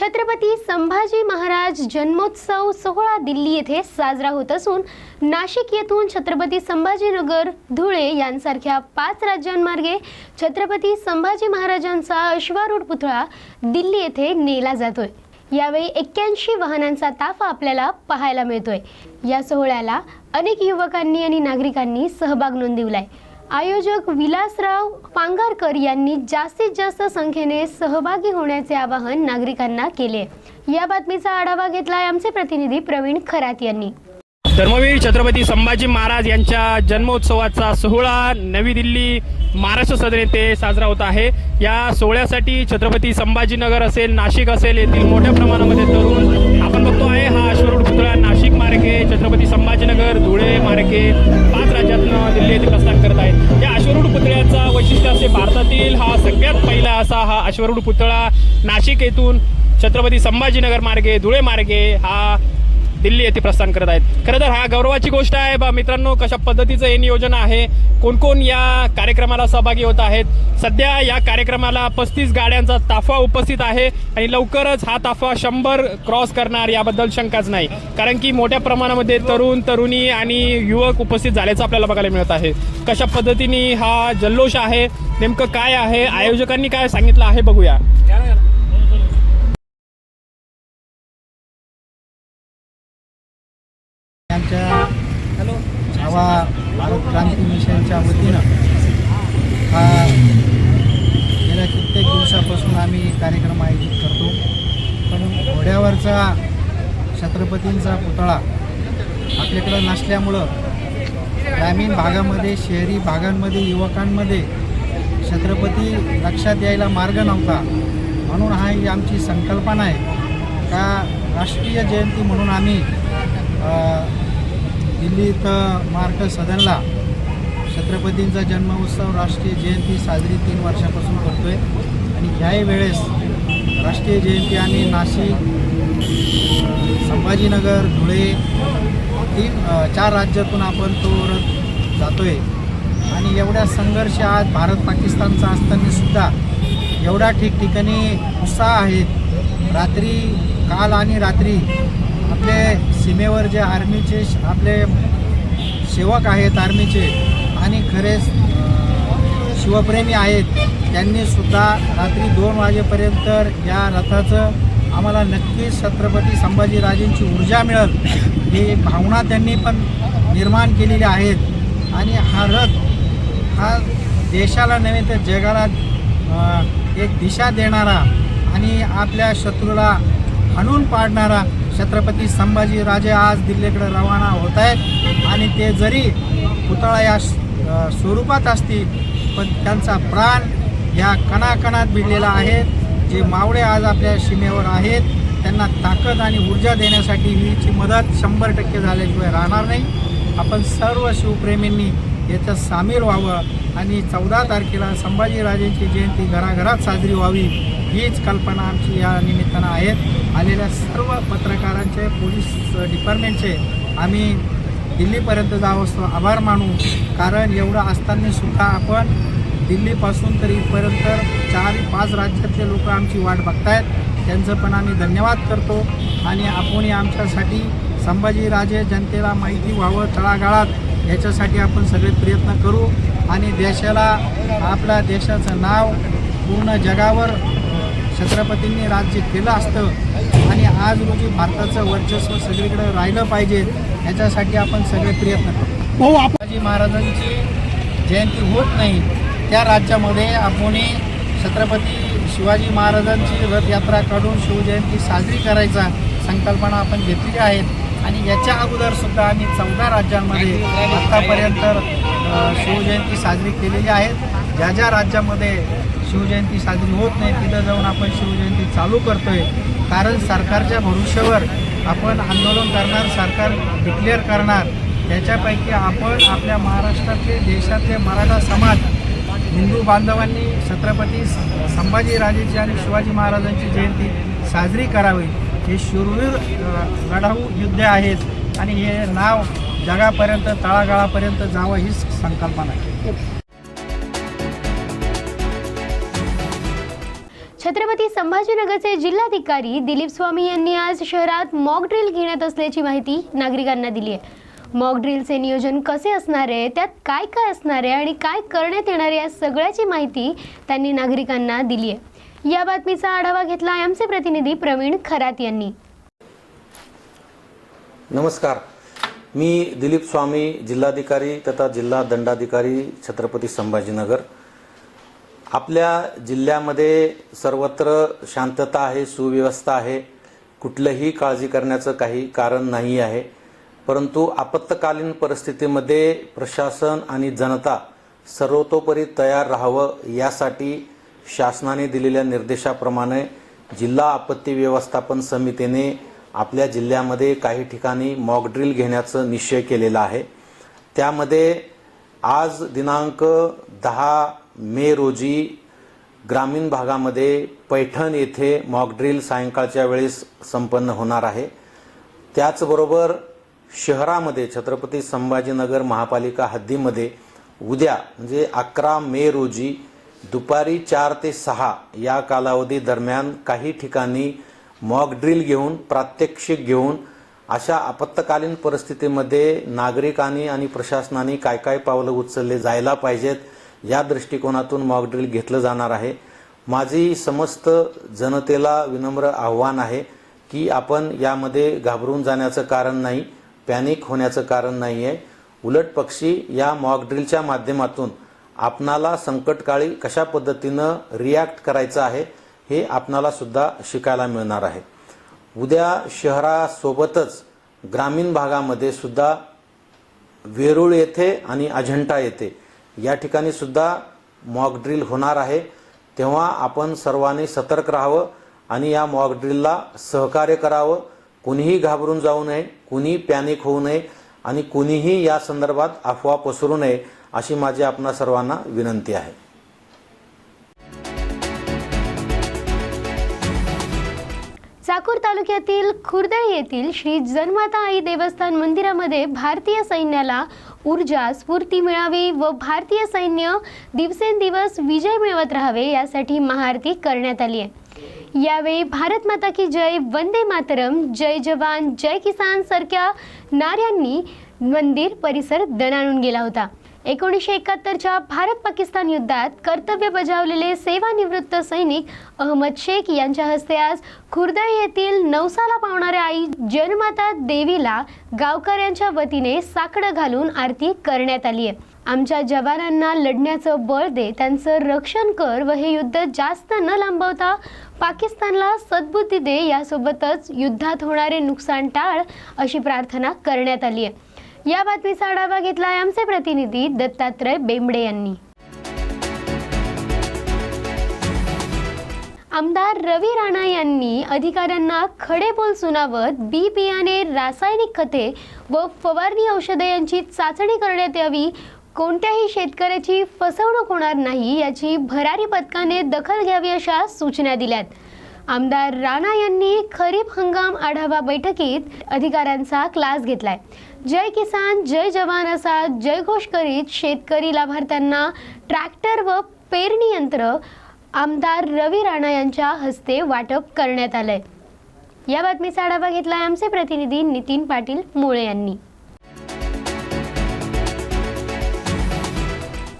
छत्रपती संभाजी महाराज जन्मोत्सव सोहळा दिल्ली येथे साजरा होत असून नाशिक येथून छत्रपती संभाजीनगर धुळे यांसारख्या पाच राज्यांमार्गे छत्रपती संभाजी महाराजांचा अश्वारूढ पुतळा दिल्ली येथे नेला जातोय. यावेळी एक्क्याऐंशी वाहनांचा ताफा आपल्याला पाहायला मिळतोय. या सोहळ्याला अनेक युवकांनी आणि नागरिकांनी सहभाग नोंदविलाय. आयोजक विलासराव पांगारकर यांनी जास्तीत जास्त संख्येने सहभागी होण्याचे आवाहन नागरिकांना केले. या बातमीचा आढावा घेतलाय आमचे प्रतिनिधी प्रवीण खरात यांनी. धर्मवीर छत्रपती संभाजी महाराज यांच्या जन्मोत्सवाचा सोहळा नवी दिल्ली महाराष्ट्र सदन येथे साजरा होत आहे. या सोहळ्यासाठी छत्रपती संभाजीनगर असेल नाशिक असेल येथील मोठ्या प्रमाणामध्ये तरुण आपण बघतो आहे हा अश्वरूढ पुतळा नाशिक मार्गे छत्रपती संभाजीनगर धुळे मार्गे पाच दिल्ली येथे प्रस्थान करत आहेत. या अश्वरूढ पुतळ्याचा वैशिष्ट्य असे भारतातील हा सगळ्यात पहिला असा हा अश्वरूढ पुतळा नाशिक येथून छत्रपती संभाजीनगर मार्गे धुळे मार्गे हा दिल्ली येथे प्रस्थान करत आहेत. खरं तर हा गौरवाची गोष्ट आहे बा मित्रांनो कशा पद्धतीचं हे नियोजन आहे कोणकोण या कार्यक्रमाला सहभागी होत आहेत. सध्या या कार्यक्रमाला पस्तीस गाड्यांचा ताफा उपस्थित आहे आणि लवकरच हा ताफा शंभर क्रॉस करणार याबद्दल शंकाच नाही. कारण की मोठ्या प्रमाणामध्ये तरुण तरुणी आणि युवक उपस्थित झाल्याचं आपल्याला बघायला मिळत आहे. कशा पद्धतीने हा जल्लोष आहे नेमकं काय आहे आयोजकांनी काय सांगितलं आहे बघूया. आमच्या छावा भारत क्रांती मिशनच्या वतीनं हा गेल्या कित्येक दिवसापासून आम्ही कार्यक्रम आयोजित करतो. पण घोड्यावरचा छत्रपतींचा पुतळा आपल्याकडं नसल्यामुळं ग्रामीण भागामध्ये शहरी भागांमध्ये युवकांमध्ये छत्रपती लक्षात यायला मार्ग नव्हता. म्हणून हा ही आमची संकल्पना आहे. का राष्ट्रीय जयंती म्हणून आम्ही दिल्लीत दिल्ली इथं सदनला छत्रपतींचा जन्मोत्सव राष्ट्रीय जयंती साजरी तीन वर्षापासून करतोय. आणि ह्याही वेळेस राष्ट्रीय जयंती आणि नाशिक संभाजीनगर धुळे तीन चार राज्यातून आपण तो रथ जातोय. आणि एवढ्या संघर्ष आज भारत पाकिस्तानचा असताना सुद्धा ठिकठिकाणी उत्साह आहेत. रात्री काल आणि रात्री आपले सीमेवर जे आर्मीचे आपले सेवक आहेत आर्मीचे आणि खरे शिवप्रेमी आहेत त्यांनी सुद्धा रात्री दोन वाजेपर्यंत या रथाचं आम्हाला नक्कीच छत्रपती संभाजीराजेंची ऊर्जा मिळेल ही भावना त्यांनी पण निर्माण केलेली आहेत. आणि हा रथ हा देशाला नव्हे तर जगाला एक दिशा देणारा आणि आपल्या शत्रूला हाणून पाडणारा छत्रपती संभाजीराजे आज दिल्लीकडे रवाना होत आहेत. आणि ते जरी पुतळा या स्वरूपात असतील पण त्यांचा प्राण या कणाकणात भिडलेला आहे. जे मावळे आज आपल्या सीमेवर आहेत त्यांना ताकद आणि ऊर्जा देण्यासाठी हीची मदत शंभर टक्के झाल्याशिवाय राहणार नाही. आपण सर्व शिवप्रेमींनी याच्यात सामील व्हावं आणि चौदा तारखेला संभाजीराजेंची जयंती घराघरात साजरी व्हावी हीच कल्पना आमची या निमित्तानं आहेत आलेल्या सर्व पत्रकारांचे पोलीस डिपार्टमेंटचे आम्ही दिल्लीपर्यंत जावं असतो आभार मानू. कारण एवढं असताना सुद्धा आपण दिल्लीपासून तर इथपर्यंत चार पाच राज्यातले लोक आमची वाट बघतायत. त्यांचं पण आम्ही धन्यवाद करतो. आणि आपण आमच्यासाठी संभाजीराजे जनतेला माहिती व्हावं तळागाळात. याच्यासाठी आपण सगळे प्रयत्न करू आणि देशाला आपल्या देशाचं नाव पूर्ण जगावर छत्रपतींनी राज्य केलं असतं. आणि आज रोजी भारताचं वर्चस्व सगळीकडे राहिलं पाहिजे याच्यासाठी आपण सगळे प्रयत्न करू. शिवाजी महाराजांची जयंती होत नाही त्या राज्यामध्ये आपण छत्रपती शिवाजी महाराजांची रथयात्रा काढून शिवजयंती साजरी करायचा संकल्पना आपण घेतलेली आहेत आणि याच्या अगोदर सुद्धा आम्ही चौदा राज्यांमध्ये आत्तापर्यंत शिवजयंती साजरी केलेली आहे. ज्या ज्या राज्यामध्ये शिवजयंती साजरी होत नाही तिथं जाऊन आपण शिवजयंती चालू करतोय. कारण सरकारच्या भविष्यावर आपण आंदोलन करणार सरकार डिक्लेअर करणार. त्याच्यापैकी आपण आपल्या महाराष्ट्रातले देशातले मराठा समाज हिंदू बांधवांनी छत्रपती संभाजीराजेची आणि शिवाजी महाराजांची जयंती साजरी करावी. हे शूरवीर लढाऊ युद्ध आहेत. आणि हे नाव जगापर्यंत तळागाळापर्यंत जावं हीच संकल्पना आहे. छत्रपती संभाजीनगरचे जिल्हाधिकारी दिलीप स्वामी यांनी आज शहरात मॉक ड्रिल घेण्यात असल्याची माहिती नागरिकांना दिली आहे. मॉक ड्रिलचे नियोजन कसे असणार आहे त्यात काय काय असणार आहे आणि काय करण्यात येणार आहे या सगळ्याची माहिती त्यांनी नागरिकांना दिली आहे. या बातमीचा आढावा घेतला आमचे प्रतिनिधी प्रवीण खरात यांनी. नमस्कार. मी दिलीप स्वामी जिल्हाधिकारी तथा जिल्हा दंडाधिकारी छत्रपती संभाजीनगर. आपल्या जिल्ह्यामध्ये सर्वत्र शांतता आहे सुव्यवस्था आहे. कुठलंही काळजी करण्याचं काही कारण नाही आहे. परंतु आपत्कालीन परिस्थितीमध्ये प्रशासन आणि जनता सर्वतोपरी तयार राहावं यासाठी शासनाने दिलेल्या निर्देशाप्रमाणे जिल्हा आपत्ती व्यवस्थापन समितीने आपल्या जिल्ह्यामध्ये काही ठिकाणी मॉकड्रिल घेण्याचं निश्चय केलेला आहे. त्यामध्ये आज दिनांक दहा मे रोजी ग्रामीण भागामध्ये पैठण येथे मॉकड्रिल सायंकाळच्या वेळेस संपन्न होणार आहे. त्याचबरोबर शहरामध्ये छत्रपती संभाजीनगर महापालिका हद्दीमध्ये उद्या म्हणजे अकरा मे रोजी दुपारी चार ते सहा या कालावधी दरम्यान काही ठिकाणी मॉक ड्रिल घेऊन प्रात्यक्षिक घेऊन अशा आपत्कालीन परिस्थितीमध्ये नागरिकांनी आणि प्रशासनाने काय काय पावलं उचलले जायला पाहिजेत या दृष्टिकोनातून मॉक ड्रिल घेतलं जाणार आहे. माझी समस्त जनतेला विनम्र आव्हान आहे की आपण यामध्ये घाबरून जाण्याचं कारण नाही पॅनिक होण्याचं कारण नाही आहे उलट पक्षी या मॉक ड्रिलच्या माध्यमातून आपणाला संकटकाळी कशा पद्धतीनं रिॲक्ट करायचं आहे हे आपणाला सुद्धा शिकायला मिळणार आहे. उद्या शहरासोबतच ग्रामीण भागामध्ये सुद्धा वेरूळ येथे आणि अजंठा येथे या ठिकाणी सुद्धा मॉक ड्रिल होणार आहे. तेव्हा आपण सर्वांनी सतर्क राहावं आणि या मॉकड्रिलला सहकार्य करावं. कुणीही घाबरून जाऊ नये कुणीही पॅनिक होऊ नये आणि कुणीही या संदर्भात अफवा पसरू नये. अशी माझी आपणा सर्वांना विनंती आहे. चाकूर तालुक्यातील खुर्दळ येथील श्री जनमाता आई देवस्थान मंदिरामध्ये भारतीय सैन्याला ऊर्जा स्फूर्ती मिळावी व भारतीय सैन्य दिवसेंदिवस विजय मिळवत राहावे यासाठी महाआरती करण्यात आली आहे. यावेळी भारत माता की जय वंदे मातरम जय जवान जय किसान सारख्या नाऱ्यांनी मंदिर परिसर दणाणून गेला होता. एकोणीसशे एकाहत्तरच्या भारत पाकिस्तान युद्धात कर्तव्य बजावलेले सेवानिवृत्त सैनिक अहमद शेख यांच्या हस्ते आज खुर्दळ येथील नवसाला पावणाऱ्या आई जनमाता देवीला गावकऱ्यांच्या वतीने साकडं घालून आरती करण्यात आली आहे. आमच्या जवानांना लढण्याचं बळ दे त्यांचं रक्षण कर व हे युद्ध जास्त न लांबवता पाकिस्तानला सद्बुद्धी दे यासोबतच युद्धात होणारे नुकसान टाळ अशी प्रार्थना करण्यात आली आहे. या बातमीचा आढावा घेतला आहे आमचे प्रतिनिधी दत्तात्रय बेंबडे यांनी. आमदार रवी राणा यांनी अधिकाऱ्यांना खडे बोल सुनावत बी बियाणे रासायनिक खते व फवारणी औषधे यांची चाचणी करण्यात यावी. कोणत्याही शेतकऱ्याची फसवणूक होणार नाही याची भरारी पथकाने दखल घ्यावी अशा सूचना दिल्यात. आमदार राणा यांनी खरीप हंगाम आढावा बैठकीत अधिकाऱ्यांचा क्लास घेतलाय. जय किसान जय जवान असा जयघोष करीत शेतकरी लाभार्थ्यांना ट्रॅक्टर व पेरणी यंत्र आमदार रवी राणा यांच्या हस्ते वाटप करण्यात आलंय. या बातमीचा आढावा घेतलाय आमचे प्रतिनिधी नितीन पाटील मुळे यांनी.